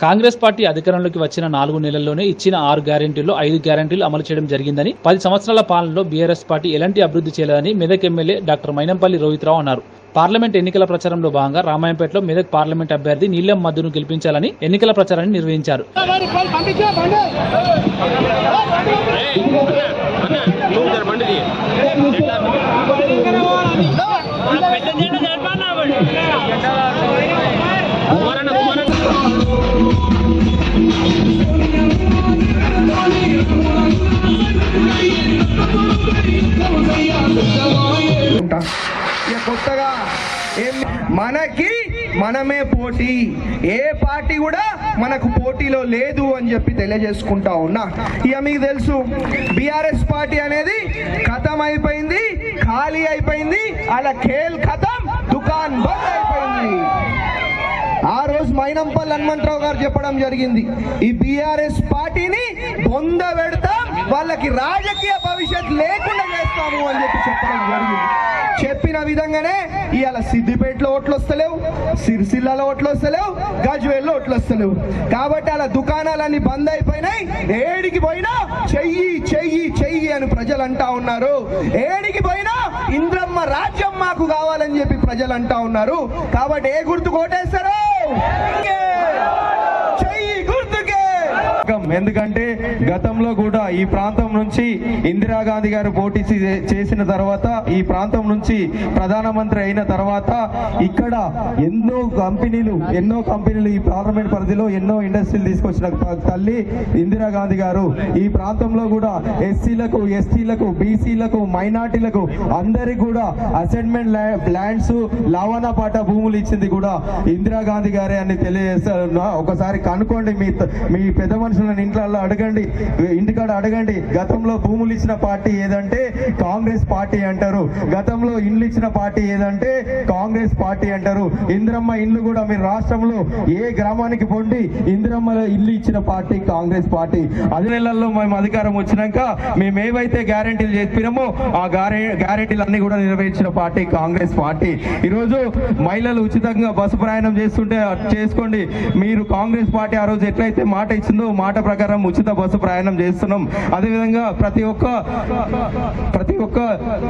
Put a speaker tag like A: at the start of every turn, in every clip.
A: Congress party అధికారంలోకి వచ్చిన నాలుగు నెలల్లోనే ఇచ్చిన ఆరు గ్యారంటీల్లో ఐదు గ్యారెంటీలు అమలు చేయడం జరిగిందని పది సంవత్సరాల పాలనలో బీఆర్ఎస్ పార్టీ ఎలాంటి అభివృద్ధి చేయలేదని మెదక్ ఎమ్మెల్యే డాక్టర్ మైనంపల్లి రోహిత్రావు అన్నారు పార్లమెంట్ ఎన్నికల ప్రచారంలో భాగంగా రామాయంపేటలో మెదక్ పార్లమెంట్ అభ్యర్థి నీలం మద్దును గెలిపించాలని ఎన్నికల ప్రచారాన్ని నిర్వహించారు
B: పెద్ద
C: ఇక కొత్తగా ఏం మనకి మనమే పోటీ. ఏ పార్టీ కూడా మనకు పోటీలో లేదు అని చెప్పి తెలియజేసుకుంటా ఉన్నా. ఇక మీకు తెలుసు బీఆర్ఎస్ పార్టీ అనేది ఖతం అయిపోయింది ఖాళీ అయిపోయింది అలా ఖేల్ ఖతం దుకాన్ బంద్ అయిపోయింది. ఆ రోజు మైనంపల్లి హనుమంతరావు గారు చెప్పడం జరిగింది ఈ బీఆర్ఎస్ పార్టీని పొంద పెడతాం వాళ్ళకి రాజకీయ భవిష్యత్ లేకుండా చేస్తాము అని చెప్పి చెప్పడం జరిగింది. విధంగానే ఇవాళ సిద్దిపేటలో ఓట్లు వస్తలేవు సిరిసిల్లలో ఓట్లు వస్తలేవు గజ్వేల్లో ఓట్లు వస్తలేవు. కాబట్టి అలా దుకాణాలన్నీ బంద్ అయిపోయినాయి. ఏడికి పోయినా చెయ్యి చెయ్యి చెయ్యి అని ప్రజలు అంటా ఉన్నారు. ఏడికి పోయినా ఇంద్రమ్మ రాజ్యం మాకు కావాలని చెప్పి ప్రజలు అంటా ఉన్నారు. కాబట్టి ఏ గుర్తు కోటేస్తారు ఎందుకంటే గతంలో కూడా ఈ ప్రాంతం నుంచి ఇందిరాగాంధీ గారు పోటీ చే- చేసిన తర్వాత ఈ ప్రాంతం నుంచి ప్రధానమంత్రి అయిన తర్వాత ఇక్కడ ఎన్నో కంపెనీలు ఎన్నో కంపెనీలు ఈ పార్లమెంట్ పరిధిలో ఎన్నో ఇండస్ట్రీలు తీసుకొచ్చిన త- తల్లి ఇందిరాగాంధీ గారు. ఈ ప్రాంతంలో కూడా ఎస్సీలకు ఎస్టీలకు బీసీలకు మైనార్టీలకు అందరికి కూడా అసైన్మెంట్ ల్యాండ్స్ లావణ పాట భూములు ఇచ్చింది కూడా ఇందిరాగాంధీ గారే అని తెలియజేస్తున్నా ఒకసారి కనుక్కోండి మీ మీ పెద్ద మనుషులను ఇంట్లో అడగండి. ఇంటికాడ అడగండి. గతంలో భూములు ఇచ్చిన పార్టీ ఏదంటే కాంగ్రెస్ పార్టీ అంటారు. గతంలో ఇండ్లు ఇచ్చిన పార్టీ ఏదంటే కాంగ్రెస్ పార్టీ అంటారు. ఇందిరమ్మ ఇల్లు కూడా మీ రాష్ట్రంలో ఏ గ్రామానికి పొండి ఇందిరమ్మ ఇల్లు ఇచ్చిన పార్టీ కాంగ్రెస్ పార్టీ. అది నెలల్లో మేము అధికారం వచ్చినాక మేము ఏవైతే గ్యారెంటీలు చెప్పినామో ఆ గ్యారెంటీలు అన్ని కూడా నెరవేర్చిన పార్టీ కాంగ్రెస్ పార్టీ. ఈరోజు మహిళలు ఉచితంగా బస్సు ప్రయాణం చేస్తుంటే చేసుకోండి. మీరు కాంగ్రెస్ పార్టీ ఆ రోజు ఎట్లయితే మాట ఇచ్చిందో మాట ప్రకారం ఉచిత బస్సు ప్రయాణం చేస్తున్నాం. అదేవిధంగా ప్రతి ఒక్క ప్రతి ఒక్క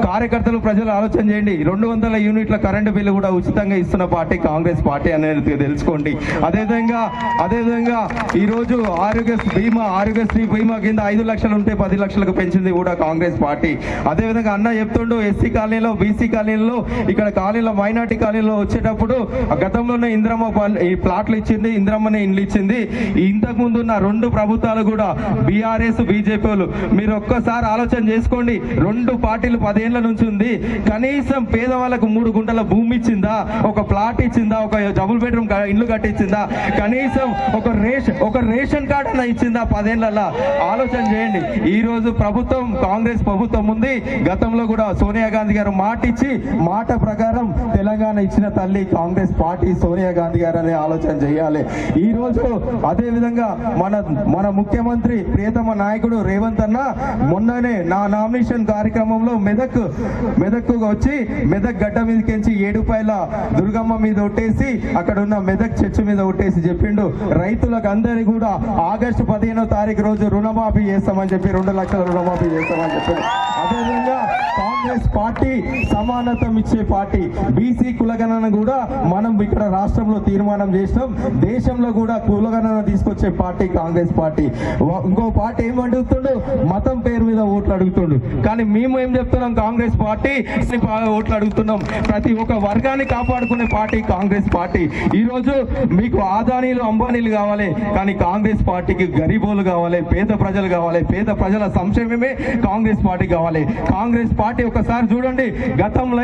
C: కార్యకర్తలు ప్రజలు ఆలోచన చేయండి. రెండు వందల యూనిట్ల కరెంటు బిల్లు కూడా ఉచితంగా ఇస్తున్న పార్టీ కాంగ్రెస్ పార్టీ అనేది తెలుసుకోండి. అదేవిధంగా అదేవిధంగా ఈరోజు ఆరోగ్యశ్రీ ఆరోగ్య బీమా ఆరోగ్యశ్రీ బీమా కింద ఐదు లక్షలు ఉంటే పది లక్షలకు పెంచింది కూడా కాంగ్రెస్ పార్టీ. అదేవిధంగా అన్న చెప్తుండు ఎస్సీ కాలనీలో బీసీ కాలనీలో ఇక్కడ కాలనీలో మైనార్టీ కాలనీలో వచ్చేటప్పుడు గతంలోనే ఇంద్రమ్మ ఈ ప్లాట్లు ఇచ్చింది ఇంద్రమ్మనే ఇండ్లు ఇచ్చింది. ఇంతకుముందు ఉన్న రెండు ప్రభుత్వాలు కూడా బీఆర్ఎస్ బీజేపీ మీరు ఒక్కసారి ఆలోచన చేసుకోండి. రెండు పార్టీలు పదేళ్ళ నుంచి ఉంది. కనీసం పేదవాళ్ళకు మూడు గుంటల భూమి ఇచ్చిందా? ఒక ప్లాట్ ఇచ్చిందా? ఒక డబుల్ బెడ్రూమ్ ఇల్లు కట్టించిందా? కనీసం ఒక రేషన్ ఒక రేషన్ కార్డు అన్న ఇచ్చిందా పదేళ్ళలో ఆలోచన చేయండి. ఈ రోజు ప్రభుత్వం కాంగ్రెస్ ప్రభుత్వం ఉంది. గతంలో కూడా సోనియా గాంధీ గారు మాట ఇచ్చి మాట ప్రకారం తెలంగాణ ఇచ్చిన తల్లి కాంగ్రెస్ పార్టీ సోనియా గాంధీ గారు అనే ఆలోచన చేయాలి. ఈ రోజు అదే విధంగా మన మన ముఖ్యమంత్రి ప్రియతమ నాయకుడు రేవంత్ అన్న మొన్ననే నా నామినేషన్ కార్యక్రమంలో మెదక్ మెదక్ వచ్చి మెదక్ గడ్డ మీదకించి ఏడుపాయల దుర్గమ్మ మీద ఒట్టేసి అక్కడ ఉన్న మెదక్ చర్చ్ మీద ఒట్టేసి చెప్పిండు. రైతులకు అందరికి కూడా ఆగస్టు పదిహేనో తారీఖు రోజు రుణమాఫీ చేస్తామని చెప్పి రెండు లక్షల రుణమాఫీ చేస్తామని చెప్పి అదేవిధంగా కాంగ్రెస్ పార్టీ సమానత్వం ఇచ్చే పార్టీ. బీసీ కులగణన కూడా మనం ఇక్కడ రాష్ట్రంలో తీర్మానం చేసినాం దేశంలో కూడా కులగణన తీసుకొచ్చే పార్టీ కాంగ్రెస్ పార్టీ. ఇంకో పార్టీ ఏం అడుగుతుండు? మతం పేరు మీద ఓట్లు అడుగుతుండు. కానీ మేము ఏం చెప్తున్నాం? కాంగ్రెస్ పార్టీ ఓట్లు అడుగుతున్నాం. ప్రతి ఒక్క వర్గాన్ని కాపాడుకునే పార్టీ కాంగ్రెస్ పార్టీ. ఈరోజు మీకు ఆదానీలు అంబానీలు కావాలి. కానీ కాంగ్రెస్ పార్టీకి గరీబోలు కావాలి పేద ప్రజలు కావాలి. పేద ప్రజల సంక్షేమమే కాంగ్రెస్ పార్టీ కావాలి. కాంగ్రెస్ పార్టీ ఒకసారి చూడండి. గతంలో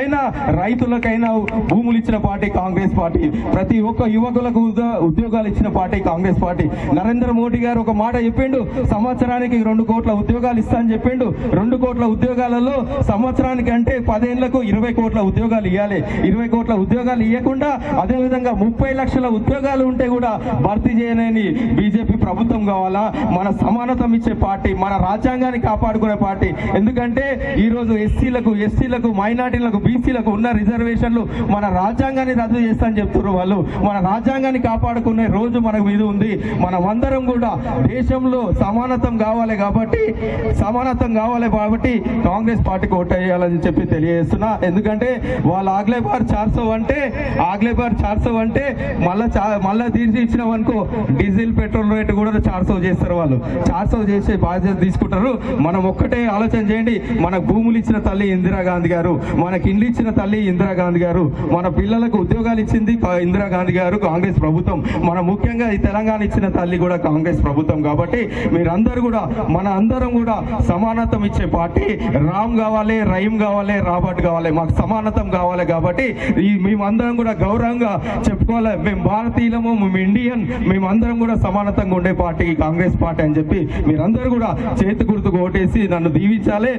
C: రైతులకైనా భూములు ఇచ్చిన పార్టీ కాంగ్రెస్ పార్టీ. ప్రతి ఒక్క యువకులకు ఉద్యోగాలు ఇచ్చిన పార్టీ కాంగ్రెస్ పార్టీ. నరేంద్ర మోడీ గారు ఒక మాట చెప్పిండు. సంవత్సరానికి రెండు కోట్ల ఉద్యోగాలు ఇస్తా అని చెప్పిండు. రెండు కోట్ల ఉద్యోగాలలో సంవత్సరానికి అంటే పదేళ్ళకు ఇరవై కోట్ల ఉద్యోగాలు ఇవ్వాలి ఇరవై కోట్ల ఉద్యోగాలు ఇవ్వకుండా అదే విధంగా ముప్పై లక్షల ఉద్యోగాలు ఉంటే కూడా భర్తీ చేయలేని బీజేపీ ప్రభుత్వం కావాలా? మన సమానతం ఇచ్చే పార్టీ మన రాజ్యాంగాన్ని కాపాడుకునే పార్టీ. ఎందుకంటే ఈ రోజు ఎస్సీలకు ఎస్సీలకు మైనార్టీలకు బీసీలకు ఉన్న రిజర్వేషన్లు మన రాజ్యాంగాన్ని రద్దు చేస్తా అని చెప్తున్నారు వాళ్ళు. మన రాజ్యాంగాన్ని కాపాడుకునే రోజు మనకు మీద ఉంది. మనమందరం కూడా దేశంలో సమానత్వం కావాలి కాబట్టి సమానత్వం కావాలి కాబట్టి కాంగ్రెస్ పార్టీకి ఓటు వేయాలని చెప్పి తెలియజేస్తున్నా. ఎందుకంటే వాళ్ళు ఆగ్లే బార్ చార్సో అంటే ఆగ్లే బార్ చార్సో అంటే మళ్ళా చా- మళ్ళా తీసి ఇచ్చినాం అనుకో డీజిల్ పెట్రోల్ రేటు కూడా చార్సో చేస్తారు వాళ్ళు. చార్సో చేసే బాధ్యత తీసుకుంటారు. మనం ఒక్కటే ఆలోచన చేయండి. మన భూములు ఇచ్చిన తల్లి ఇందిరాగాంధీ గారు మనకి ఇండ్లు ఇచ్చిన తల్లి ఇందిరాగాంధీ గారు మన పిల్లలకు ఉద్యోగాలు ఇచ్చింది ఇందిరాగాంధీ గారు కాంగ్రెస్ ప్రభుత్వం. మన ముఖ్యంగా ఈ తెలంగాణ ఇచ్చిన తల్లి కూడా కాంగ్రెస్ ప్రభుత్వం కాబట్టి మీరందరూ కూడా మన అందరం కూడా సమానత్వం ఇచ్చే పార్టీ. రామ్ కావాలి రహీం కావాలి రాబర్ట్ కావాలి మాకు సమానత్వం కావాలి కాబట్టి ఈ మేమందరం కూడా గౌరవంగా చెప్పుకోవాలి. మేము భారతీయులము మేము ఇండియన్ మేమందరం కూడా సమానతంగా ఉండే పార్టీ కాంగ్రెస్ పార్టీ అని చెప్పి మీరందరూ కూడా చేతి గుర్తుకు ఓటేసి నన్ను దీవించాలి.